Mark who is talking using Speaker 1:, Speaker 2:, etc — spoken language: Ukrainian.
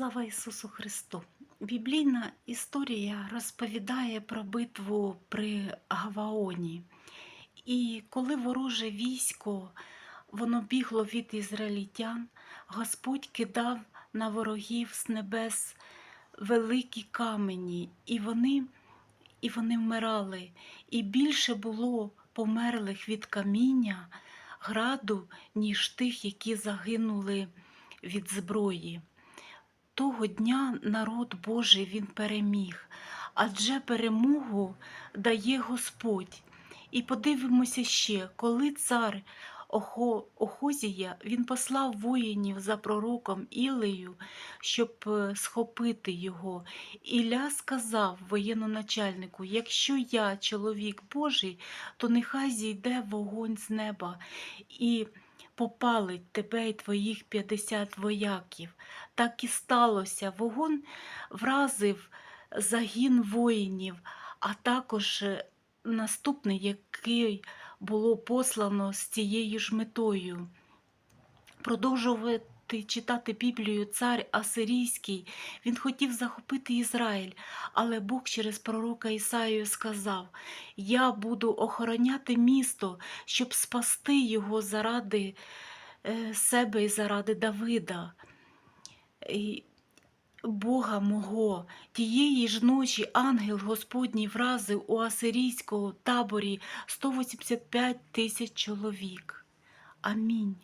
Speaker 1: Слава Ісусу Христу! Біблійна історія розповідає про битву при Гаваоні. І коли вороже військо воно бігло від ізраїльтян, Господь кидав на ворогів з небес великі камені, і вони, і вони вмирали. І більше було померлих від каміння граду, ніж тих, які загинули від зброї. Того дня народ Божий він переміг, адже перемогу дає Господь. І подивимося ще, коли цар Охо, Охозія він послав воїнів за пророком Ілею, щоб е, схопити його. Ілля сказав воєнноначальнику: якщо я чоловік Божий, то нехай зійде вогонь з неба і попалить тебе і твоїх 50 вояків. Так і сталося. Вогонь вразив загін воїнів, а також е, наступний, який було послано з цією ж метою. Продовжувати читати Біблію цар Асирійський, він хотів захопити Ізраїль, але Бог через пророка Ісаїю сказав: Я буду охороняти місто, щоб спасти його заради е, себе і заради Давида. Бога мого, тієї ж ночі ангел Господній вразив у асирійському таборі 185 тисяч чоловік. Амінь.